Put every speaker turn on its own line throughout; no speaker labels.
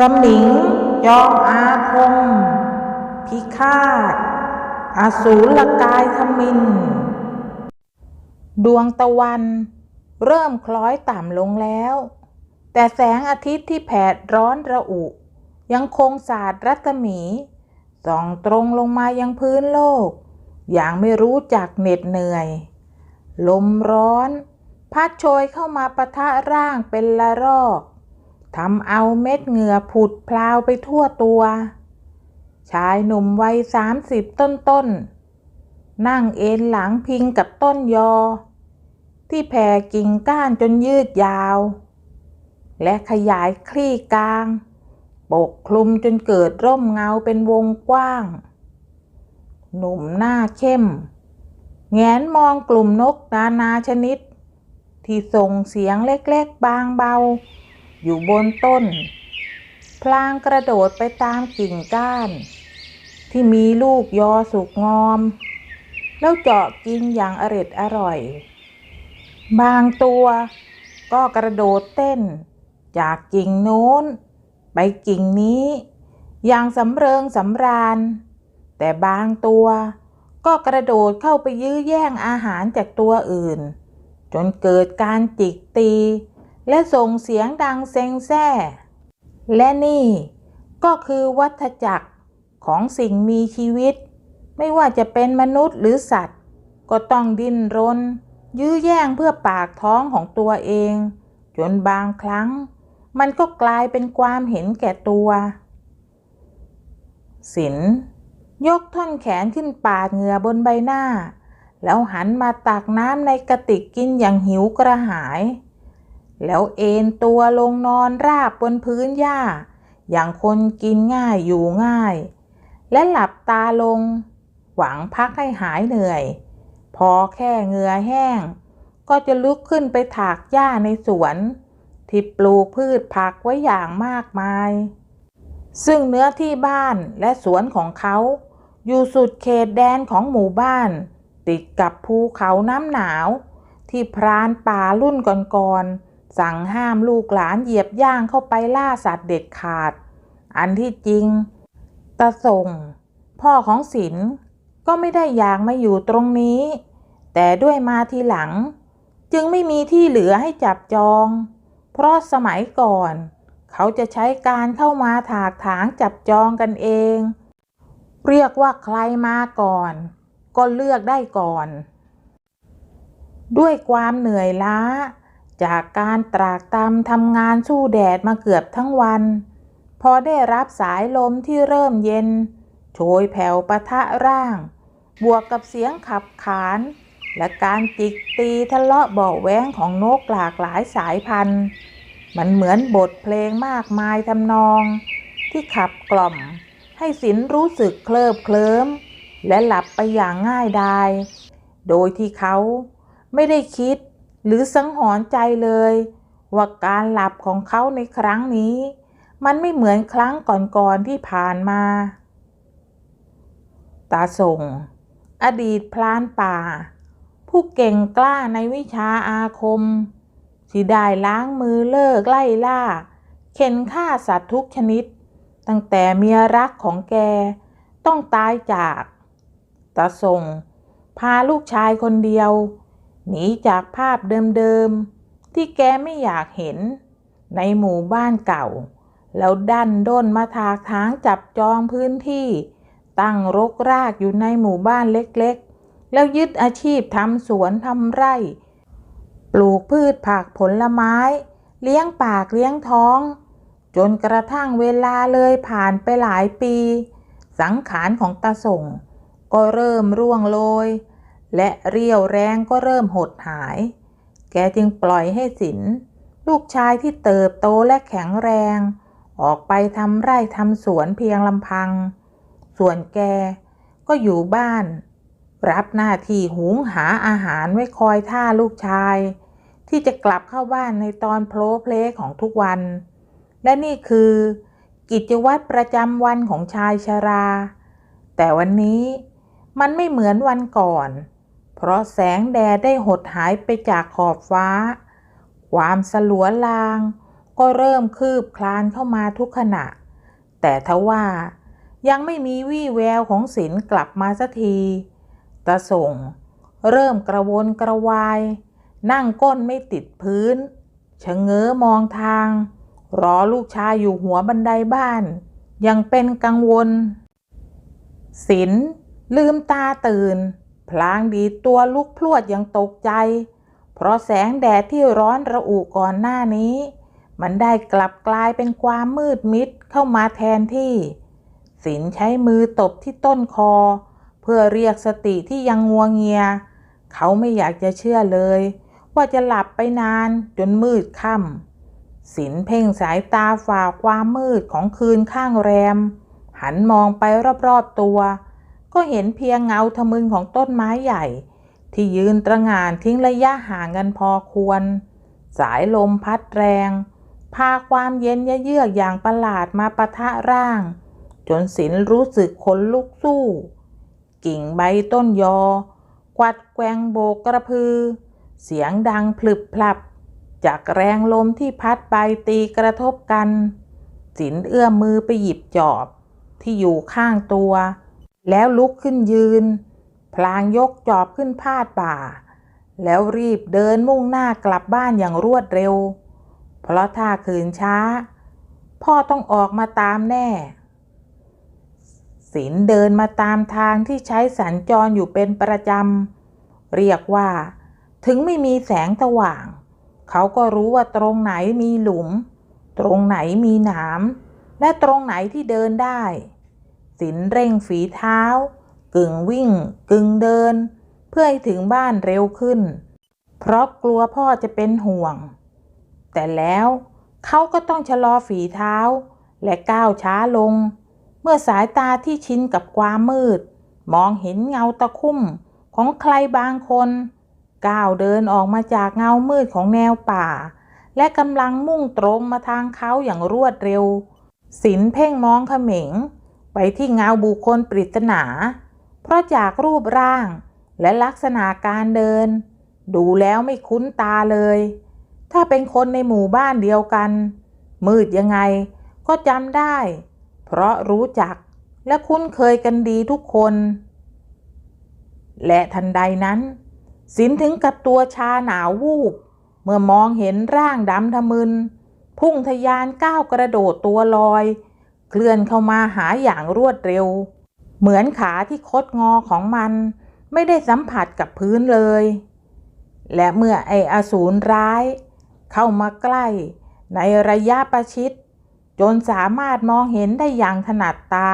สมิงจอมอาคม พิฆาต อสูรกายขมิน ดวงตะวัน เริ่มคล้อยต่ำลงแล้ว แต่แสงอาทิตย์ที่แผดร้อนระอุ ยังคงสาดรัศมี ส่องตรงลงมายังพื้นโลก อย่างไม่รู้จักเหน็ดเหนื่อย ลมร้อน พัดโชยเข้ามาปะทะร่างเป็นละรอก ทำเอาเม็ดเหงื่อผุดพลาวไปทั่วตัว ชายหนุ่มวัยสามสิบต้นๆนั่งเอนหลังพิงกับต้นยอ ที่แผ่กิ่งก้านจนยืดยาว และขยายคลี่กลาง ปกคลุมจนเกิดร่มเงาเป็นวงกว้าง หนุ่มหน้าเข้ม แงนมองกลุ่มนกนานาชนิด ที่ส่งเสียงเล็กๆบางเบา อยู่บนต้น พลางกระโดดไปตามกิ่งก้าน ที่มีลูกยอสุกงอม แล้วเจาะกินอย่างอร็ดอร่อย บางตัวก็กระโดดเต้น จากกิ่งโน้น ไปกิ่งนี้ อย่างสำเริงสำราญ แต่บางตัวก็กระโดดเข้าไปยื้อแย่งอาหารจากตัวอื่น จนเกิดการจิกตี และส่งเสียงดังเซ็งแซ่ และนี่ก็คือวัฏจักรของสิ่งมีชีวิต ไม่ว่าจะเป็นมนุษย์หรือสัตว์ ก็ต้องดิ้นรน ยื้อแย่งเพื่อปากท้องของตัวเอง จนบางครั้ง มันก็กลายเป็นความเห็นแก่ตัวสินยกท่อนแขนขึ้นปาดเหงื่อบนใบหน้า แล้วหันมาตักน้ำในกระติกกินอย่างหิวกระหาย แล้วเอนตัวลงนอนราบบนพื้นหญ้า อย่างคนกินง่ายอยู่ง่าย และหลับตาลง หวังพักให้หายเหนื่อย พอแค่เหงื่อแห้ง ก็จะลุกขึ้นไปถากหญ้าในสวน ที่ปลูกพืชผักไว้อย่างมากมาย ซึ่งเนื้อที่บ้านและสวนของเขา อยู่สุดเขตแดนของหมู่บ้าน ติดกับภูเขาน้ำหนาว ที่พรานป่ารุ่นก่อนๆ สั่งห้ามลูกหลานเหยียบย่างเข้าไปล่าสัตว์เด็ดขาด อันที่จริง ตาส่ง พ่อของศิลก็ไม่ได้อยากมาอยู่ตรงนี้ แต่ด้วยมาทีหลัง จึงไม่มีที่เหลือให้จับจอง เพราะสมัยก่อน เขาจะใช้การเข้ามาถากถางจับจองกันเอง เรียกว่าใครมาก่อน ก็เลือกได้ก่อน ด้วยความเหนื่อยล้า จากการตรากตำทำงานสู้แดดมาเกือบทั้งวัน พอได้รับสายลมที่เริ่มเย็น โชยแผ่วปะทะร่าง บวกกับเสียงขับขาน และการจิกตีทะเลาะเบาแว้งของนกหลากหลายสายพันธุ์ มันเหมือนบทเพลงมากมายทำนอง ที่ขับกล่อม ให้สินรู้สึกเคลิบเคลิ้ม และหลับไปอย่างง่ายดาย โดยที่เขาไม่ได้คิด หรือสังหรณ์ใจเลย ว่าการหลับของเขาในครั้งนี้ มันไม่เหมือนครั้งก่อนๆที่ผ่านมา ตาส่ง อดีตพลานป่า ผู้เก่งกล้าในวิชาอาคมที่ได้ล้างมือเลิกไล่ล่า เข็นฆ่าสัตว์ทุกชนิด ตั้งแต่เมียรักของแกต้องตายจากตาส่ง พาลูกชายคนเดียว หนีจากภาพเดิมๆ ที่แกไม่อยากเห็น ในหมู่บ้านเก่า แล้วดันด้นมาถากถางจับจองพื้นที่ ตั้งรกรากอยู่ในหมู่บ้านเล็กๆ แล้วยึดอาชีพทำสวนทำไร่ ปลูกพืชผักผลไม้ เลี้ยงปากเลี้ยงท้อง จนกระทั่งเวลาเลยผ่านไปหลายปี สังขารของตาส่ง ก็เริ่มร่วงโรย และเรี่ยวแรงก็เริ่มหดหาย แกจึงปล่อยให้สิน ลูกชายที่เติบโตและแข็งแรง ออกไปทำไร่ทำสวนเพียงลำพัง ส่วนแกก็อยู่บ้าน รับหน้าที่หุงหาอาหารไว้คอยท่าลูกชาย ที่จะกลับเข้าบ้านในตอนโพลเพลของทุกวัน และนี่คือ กิจวัตรประจำวันของชายชรา แต่วันนี้มันไม่เหมือนวันก่อน เพราะแสงแดดได้หดหายไปจากขอบฟ้า ความสลัวลาง ก็เริ่มคืบคลานเข้ามาทุกขณะ แต่ทว่ายังไม่มีวี่แววของศิลกลับมาสักทีตาส่ง เริ่มกระวนกระวาย นั่งก้นไม่ติดพื้นชะเง้อมองทาง รอลูกชายอยู่หัวบันไดบ้าน ยังเป็นกังวลศิลลืมตาตื่น พลางดีตัวลุกพรวดอย่างตกใจ เพราะแสงแดดที่ร้อนระอุก่อนหน้านี้ มันได้กลับกลายเป็นความมืดมิดเข้ามาแทนที่ศิลใช้มือตบที่ต้นคอ เพื่อเรียกสติที่ยังงัวเงีย เขาไม่อยากจะเชื่อเลย ว่าจะหลับไปนานจนมืดค่ำศิลเพ่งสายตาฝ่าความมืดของคืนข้างแรม หันมองไปรอบๆตัว ก็เห็นเพียงเงาทะมึนของต้นไม้ใหญ่ ที่ยืนตระงานทิ้งระยะห่างกันพอควร สายลมพัดแรง พาความเย็นเยือกอย่างประหลาดมาปะทะร่าง จนศิลรู้สึกขนลุกสู้ กิ่งใบต้นยอ กวัดแกว่งโบกกระพือ เสียงดังพลึบพลับ จากแรงลมที่พัดใบตีกระทบกันศิลเอื้อมมือไปหยิบจอบที่อยู่ข้างตัว แล้วลุกขึ้นยืน พลางยกจอบขึ้นพาดบ่า แล้วรีบเดินมุ่งหน้ากลับบ้านอย่างรวดเร็ว เพราะถ้าคืนช้า พ่อต้องออกมาตามแน่ศิลเดินมาตามทางที่ใช้สัญจรอยู่เป็นประจำ เรียกว่า ถึงไม่มีแสงสว่าง เขาก็รู้ว่าตรงไหนมีหลุม ตรงไหนมีหนามและตรงไหนที่เดินได้ ศิลเร่งฝีเท้า กึ่งวิ่ง กึ่งเดิน เพื่อให้ถึงบ้านเร็วขึ้น เพราะกลัวพ่อจะเป็นห่วง แต่แล้วเขาก็ต้องชะลอฝีเท้า และก้าวช้าลง เมื่อสายตาที่ชินกับความมืด มองเห็นเงาตะคุ่มของใครบางคนก้าวเดินออกมาจากเงามืดของแนวป่า และกำลังมุ่งตรงมาทางเขาอย่างรวดเร็วศิลเพ่งมองเขม็ง ไปที่เงาบุคคลปริศนา เพราะจากรูปร่างและลักษณะการเดิน ดูแล้วไม่คุ้นตาเลย ถ้าเป็นคนในหมู่บ้านเดียวกัน มืดยังไงก็จำได้ เพราะรู้จักและคุ้นเคยกันดีทุกคน และทันใดนั้นสินถึงกับตัวชาหนาววูบ เมื่อมองเห็นร่างดำทะมึน พุ่งทะยานก้าวกระโดดตัวลอย เคลื่อนเข้ามาหาอย่างรวดเร็ว เหมือนขาที่คดงอของมันไม่ได้สัมผัสกับพื้นเลย และเมื่อไออสูรร้าย เข้ามาใกล้ในระยะประชิด จนสามารถมองเห็นได้อย่างถนัดตา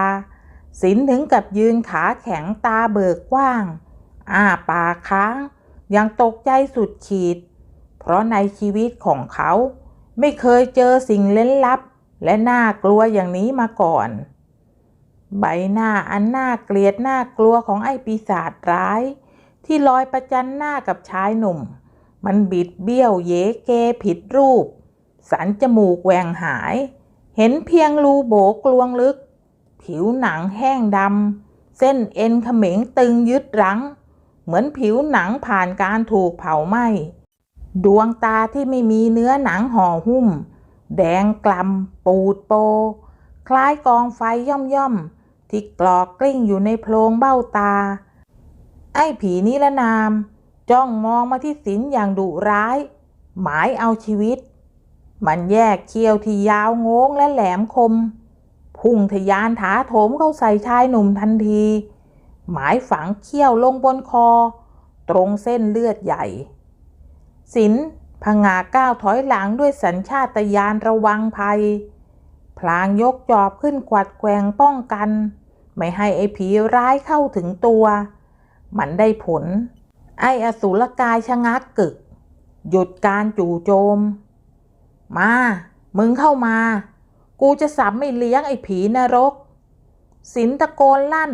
สินถึงกับยืนขาแข็งตาเบิกกว้าง อ้าปากค้างยังตกใจสุดขีด เพราะในชีวิตของเขาไม่เคยเจอสิ่งเล้นลับ และน่ากลัวอย่างนี้มาก่อน ใบหน้าอันน่าเกลียดน่ากลัวของไอ้ปีศาจร้าย ที่ลอยประจันหน้ากับชายหนุ่ม มันบิดเบี้ยวเยเกผิดรูป สันจมูกแหว่งหาย เห็นเพียงรูโบกลวงลึก ผิวหนังแห้งดำเส้นเอ็นเขม็งตึงยึดรั้ง เหมือนผิวหนังผ่านการถูกเผาไหม้ดวงตาที่ไม่มีเนื้อหนังห่อหุ้ม แดงกล่ำปูดโป คล้ายกองไฟย่อมย่อมๆที่กรอกกลิ้งอยู่ในโพรงเบ้าตา ไอ้ผีนิรนาม จ้องมองมาที่ศิลอย่างดุร้าย หมายเอาชีวิต มันแยกเคี้ยวที่ยาวโง้งและแหลมคม พุ่งทะยานถาโถมเข้าใส่ชายหนุ่มทันที หมายฝังเขี้ยวลงบนคอ ตรงเส้นเลือดใหญ่ศิล ผงาก้าวถอยหลังด้วยสัญชาตญาณระวังภัย พลางยกจอบขึ้นกวัดแกว่งป้องกัน ไม่ให้ไอ้ผีร้ายเข้าถึงตัว มันได้ผล ไอ้อสูรกายชะงักกึก หยุดการจู่โจม มา มึงเข้ามา กูจะสับไม่เลี้ยงไอ้ผีนรก สินตะโกนลั่น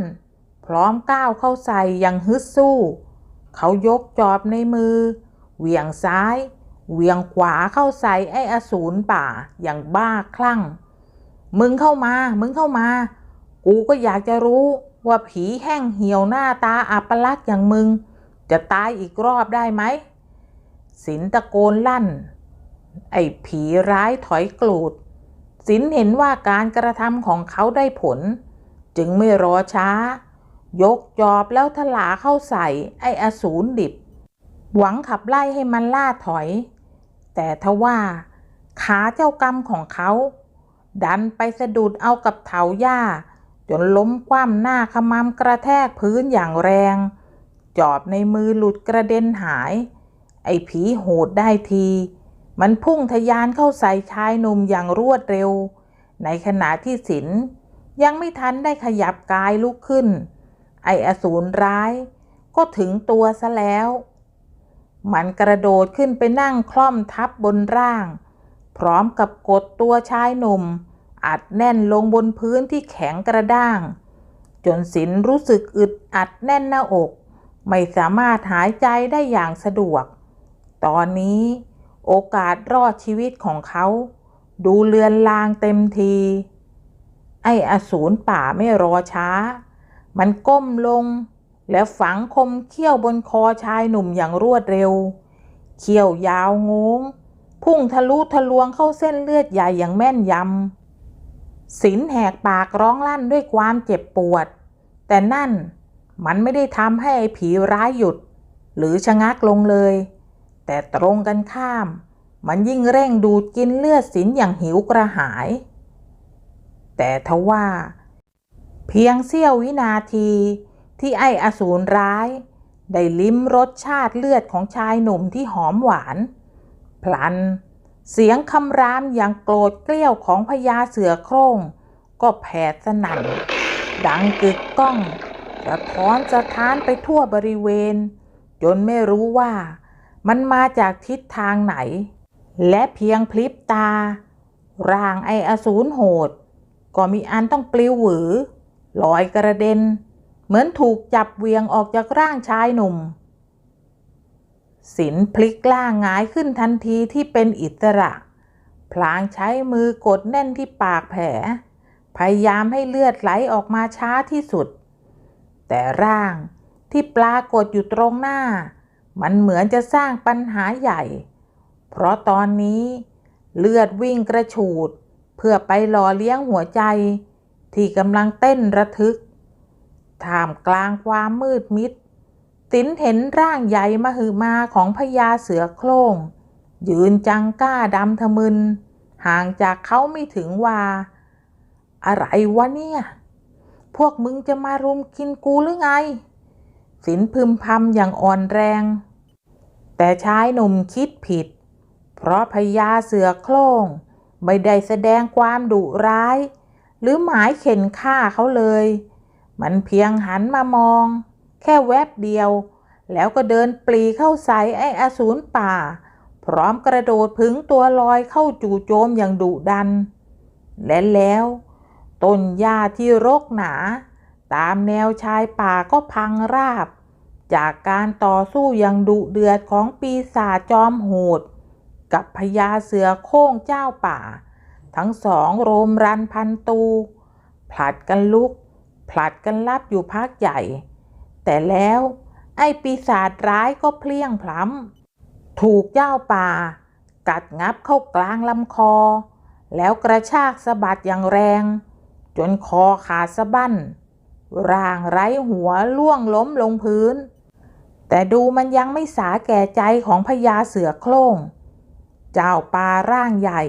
พร้อมก้าวเข้าใส่อย่างฮึดสู้ เขายกจอบในมือ เหวี่ยงซ้าย เวียงขวาเข้าใส่ไอ้อสูรป่าอย่างบ้าคลั่ง มึงเข้ามา มึงเข้ามา กูก็อยากจะรู้ว่าผีแห้งเหี่ยวหน้าตาอัปลักษ์อย่างมึง จะตายอีกรอบได้ไหม สินตะโกนลั่น ไอ้ผีร้ายถอยกลูด สินเห็นว่าการกระทำของเขาได้ผล จึงไม่รอช้า ยกจอบแล้วถลาเข้าใส่ไอ้อสูรดิบ หวังขับไล่ให้มันล่าถอย แต่ทว่าขาเจ้ากรรมของเขา ดันไปสะดุดเอากับเถาหญ้า จนล้มคว่ำหน้าขมำกระแทกพื้นอย่างแรง จอบในมือหลุดกระเด็นหาย ไอ้ผีโหดได้ที มันพุ่งทะยานเข้าใส่ชายหนุ่มอย่างรวดเร็ว ในขณะที่ศิลยังไม่ทันได้ขยับกายลุกขึ้น ไอ้อสูรร้ายก็ถึงตัวซะแล้ว มันกระโดดขึ้นไปนั่งคล่อมทับบนร่าง พร้อมกับกดตัวชายหนุ่ม อัดแน่นลงบนพื้นที่แข็งกระด้าง จนศิลรู้สึกอึดอัดแน่นหน้าอก ไม่สามารถหายใจได้อย่างสะดวก ตอนนี้โอกาสรอดชีวิตของเขา ดูเลือนลางเต็มที ไอ้อสูรป่าไม่รอช้า มันก้มลง แล้วฝังคมเขี้ยวบนคอชายหนุ่มอย่างรวดเร็ว เขี้ยวยาวงงพุ่งทะลุทะลวงเข้าเส้นเลือดใหญ่อย่างแม่นยำสินแหกปากร้องลั่นด้วยความเจ็บปวด แต่นั่นมันไม่ได้ทำให้ไอ้ผีร้ายหยุด หรือชะงักลงเลย แต่ตรงกันข้าม มันยิ่งเร่งดูดกินเลือดสินอย่างหิวกระหาย แต่ทว่า เพียงเสี้ยววินาที ที่ไอ้อสูรร้าย ได้ลิ้มรสชาติเลือดของชายหนุ่มที่หอมหวาน พลัน เสียงคำรามอย่างโกรธเกลี้ยวของพญาเสือโคร่ง ก็แผดสนั่น ดังกึกก้องสะท้อนสะท้านไปทั่วบริเวณ จนไม่รู้ว่ามันมาจากทิศทางไหน และเพียงพลิบตา ร่างไออสูรโหด ก็มีอันต้องปลิวหวือลอยกระเด็น เหมือนถูกจับเวียงออกจากร่างชายหนุ่มสินพลิกล่างหงายขึ้นทันทีที่เป็นอิสระ พลางใช้มือกดแน่นที่ปากแผล พยายามให้เลือดไหลออกมาช้าที่สุด แต่ร่างที่ปรากฏอยู่ตรงหน้า มันเหมือนจะสร้างปัญหาใหญ่ เพราะตอนนี้เลือดวิ่งกระฉูด เพื่อไปหล่อเลี้ยงหัวใจ ที่กำลังเต้นระทึก ท่ามกลางความมืดมิดสินเห็นร่างใหญ่มหึมาของพญาเสือโคร่ง ยืนจังก้าดำทะมึน ห่างจากเขาไม่ถึงว่าอะไรวะเนี่ย พวกมึงจะมารุมกินกูหรือไง สินพึมพำอย่างอ่อนแรง แต่ชายหนุ่มคิดผิด เพราะพญาเสือโคร่ง ไม่ได้แสดงความดุร้าย หรือหมายเข็นฆ่าเขาเลย มันเพียงหันมามอง แค่แวบเดียว แล้วก็เดินปรีเข้าใส่ไอ้อสูรป่า พร้อมกระโดดพึงตัวลอยเข้าจู่โจมอย่างดุดัน และแล้วต้นหญ้าที่รกหนา ตามแนวชายป่าก็พังราบ จากการต่อสู้อย่างดุเดือดของปีศาจจอมโหด กับพญาเสือโคร่งเจ้าป่า ทั้งสองโรมรันพันตู ผลัดกันลุก ผลัดกันลับอยู่พักใหญ่ แต่แล้วไอ้ปีศาจร้ายก็เพลี้ยงพล้ำถูกเจ้าป่า กัดงับเข้ากลางลำคอ แล้วกระชากสะบัดอย่างแรง จนคอขาดสะบั้น ร่างไร้หัวล่วงล้มลงพื้น แต่ดูมันยังไม่สาแก่ใจของพญาเสือโคร่ง เจ้าป่าร่างใหญ่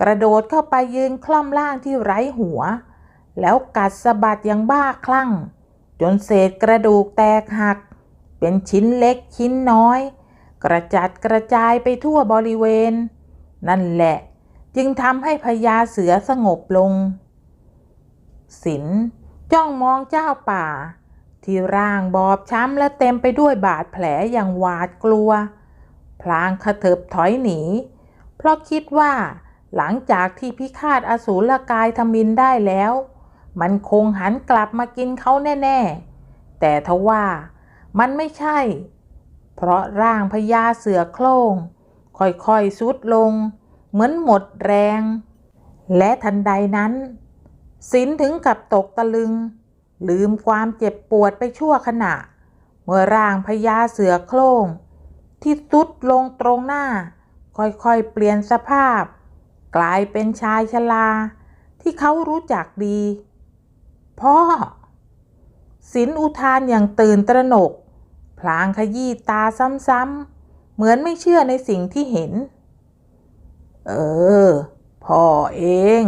กระโดดเข้าไปยืนคล่อมร่างที่ไร้หัว แล้วกัดสะบัดอย่างบ้าคลั่ง จนเศษกระดูกแตกหัก เป็นชิ้นเล็กชิ้นน้อย กระจัดกระจายไปทั่วบริเวณ นั่นแหละจึงทำให้พญาเสือสงบลง สินจ้องมองเจ้าป่า ที่ร่างบอบช้ำและเต็มไปด้วยบาดแผลอย่างหวาดกลัว พลางขะเถิบถอยหนี เพราะคิดว่าหลังจากที่พิฆาตอสูรกายทมินได้แล้ว มันคงหันกลับมากินเขาแน่ ๆ แต่ทว่ามันไม่ใช่ เพราะร่างพญาเสือโคร่งค่อยๆสุดลง เหมือนหมดแรง และทันใดนั้นสินถึงกับตกตะลึง ลืมความเจ็บปวดไปชั่วขณะ เมื่อร่างพญาเสือโคร่ง ที่สุดลงตรงหน้า ค่อยๆเปลี่ยนสภาพ กลายเป็นชายชราที่เขารู้จักดี พ่อสินอุทานอย่างตื่นตระหนก พลางขยี้ตาซ้ำๆ เหมือนไม่เชื่อในสิ่งที่เห็น เออ พ่อเอง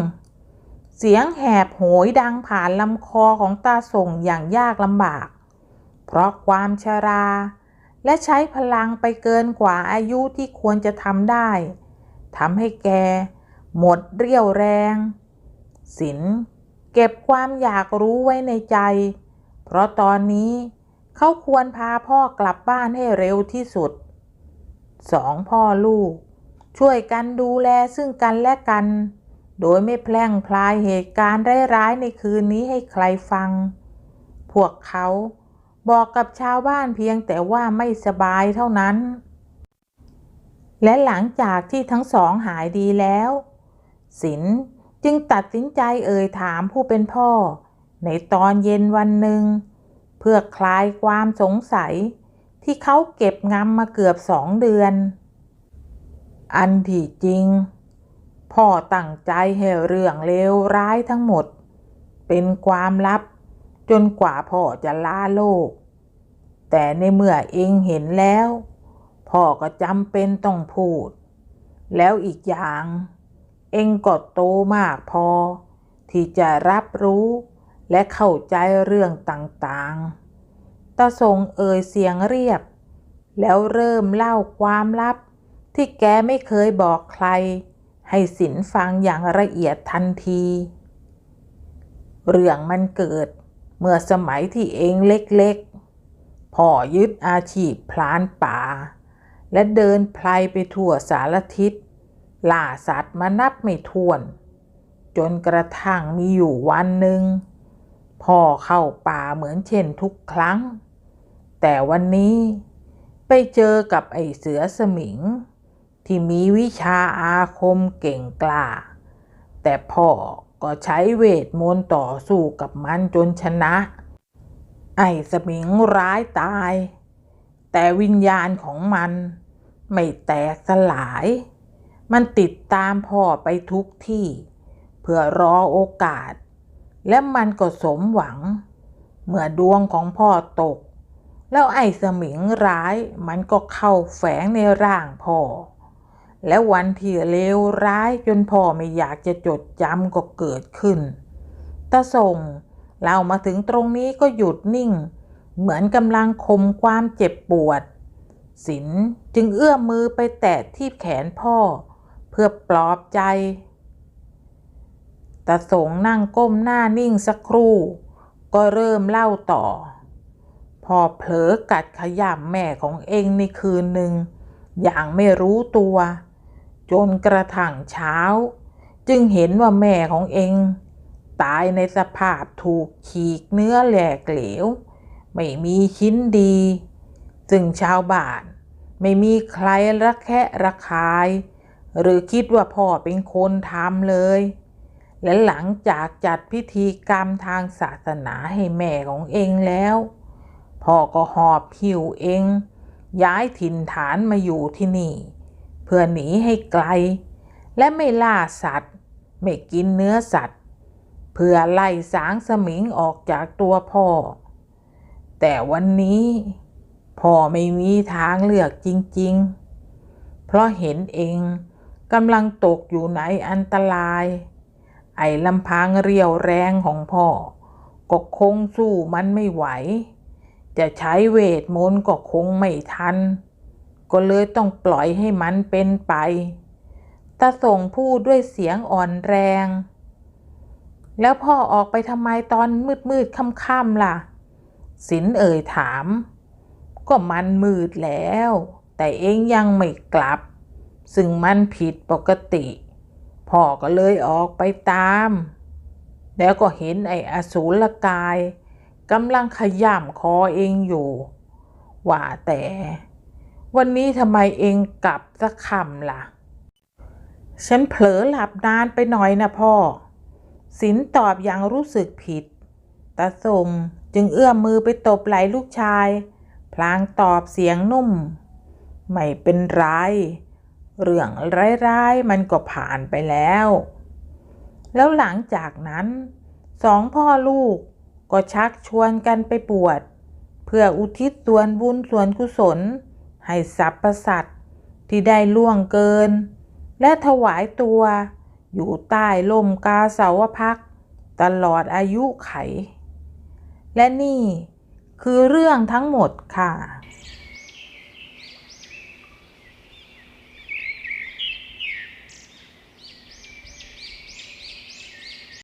เสียงแหบโหยดังผ่านลำคอของตาส่งอย่างยากลำบาก เพราะความชรา และใช้พลังไปเกินกว่าอายุที่ควรจะทำได้ทำให้แก หมดเรี่ยวแรง สิน เก็บความอยากรู้ไว้ในใจ เพราะตอนนี้เขาควรพาพ่อกลับบ้านให้เร็วที่สุดสองพ่อลูก ช่วยกันดูแลซึ่งกันและกัน โดยไม่แพร่งพลายเหตุการณ์ร้ายๆในคืนนี้ให้ใครฟัง พวกเขาบอกกับชาวบ้านเพียงแต่ว่าไม่สบายเท่านั้น และหลังจากที่ทั้งสองหายดีแล้ว สิน จึงตัดสินใจเอ่ยถามผู้เป็นพ่อ ในตอนเย็นวันหนึ่ง เพื่อคลายความสงสัย ที่เขาเก็บงำมาเกือบสองเดือน อันที่จริง พ่อตั้งใจให้เรื่องเลวร้ายทั้งหมด เป็นความลับ จนกว่าพ่อจะลาโลก แต่ในเมื่อเองเห็นแล้ว พ่อก็จำเป็นต้องพูด แล้วอีกอย่าง เองก็โตมากพอ ที่จะรับรู้และเข้าใจเรื่องต่างๆ ตาทรงเอ่ยเสียงเรียบ แล้วเริ่มเล่าความลับ ที่แกไม่เคยบอกใคร ให้สินฟังอย่างละเอียดทันที เรื่องมันเกิดเมื่อสมัยที่เองเล็กๆ พ่อยึดอาชีพพลานป่า และเดินไพลไปทั่วสารทิศ ล่าสัตว์มานับไม่ถ้วน จนกระทั่งมีอยู่วันหนึ่งพ่อเข้าป่าเหมือนเช่นทุกครั้ง แต่วันนี้ไปเจอกับไอ้เสือสมิง ที่มีวิชาอาคมเก่งกล้า แต่พ่อก็ใช้เวทมนต์ต่อสู้กับมันจนชนะ ไอ้สมิงร้ายตาย แต่วิญญาณของมันไม่แตกสลาย มันติดตามพ่อไปทุกที่ เพื่อรอโอกาส และมันก็สมหวัง เมื่อดวงของพ่อตก แล้วไอ้สมิงร้ายมันก็เข้าแฝงในร่างพ่อ และวันที่เลวร้ายจนพ่อไม่อยากจะจดจำก็เกิดขึ้นตาส่งเรามาถึงตรงนี้ก็หยุดนิ่ง เหมือนกำลังคมความเจ็บปวด สินจึงเอื้อมมือไปแตะที่แขนพ่อ เพื่อปลอบใจตาสงนั่งก้มหน้านิ่งสักครู่ ก็เริ่มเล่าต่อ พอเผลอกัดขย่ำแม่ของเองในคืนหนึ่ง อย่างไม่รู้ตัว จนกระทั่งเช้า จึงเห็นว่าแม่ของเอง ตายในสภาพถูกขีกเนื้อแหลกเหลว ไม่มีชิ้นดี ซึ่งชาวบ้าน ไม่มีใครระแคะระคาย หรือคิดว่าพ่อเป็นคนทำเลย และหลังจากจัดพิธีกรรมทางศาสนาให้แม่ของเองแล้ว พ่อก็หอบหิวเอง ย้ายถิ่นฐานมาอยู่ที่นี่ เพื่อหนีให้ไกล และไม่ล่าสัตว์ ไม่กินเนื้อสัตว์ เพื่อไล่สางสมิงออกจากตัวพ่อ แต่วันนี้พ่อไม่มีทางเลือกจริง ๆ เพราะเห็นเอง กำลังตกอยู่ในอันตราย ไอ้ลำพังเรียวแรงของพ่อ ก็คงสู้มันไม่ไหว จะใช้เวทมนต์ก็คงไม่ทัน ก็เลยต้องปล่อยให้มันเป็นไปตาส่งพูดด้วยเสียงอ่อนแรง แล้วพ่อออกไปทำไมตอนมืดมืดค่ำค่ำๆล่ะ สินเอ่ยถาม ก็มันมืดแล้ว แต่เองยังไม่กลับ ซึ่งมันผิดปกติ พ่อก็เลยออกไปตาม แล้วก็เห็นไอ้อสูรกายกำลังขย่ำคอเองอยู่ ว่าแต่ วันนี้ทำไมเองกลับสักคำล่ะ ฉันเผลอหลับนานไปหน่อยนะพ่อ สินตอบอย่างรู้สึกผิดตาสมจึงเอื้อมมือไปตบไหล่ลูกชาย พลางตอบเสียงนุ่ม ไม่เป็นไร เรื่องร้ายๆมันก็ผ่านไปแล้ว แล้วหลังจากนั้นสองพ่อลูกก็ชักชวนกันไปบวชเพื่ออุทิศส่วนบุญส่วนกุศล ให้สรรพสัตว์ที่ได้ล่วงเกิน และถวายตัวอยู่ใต้ลมกาเสาวพักตลอดอายุไข และนี่คือเรื่องทั้งหมดค่ะ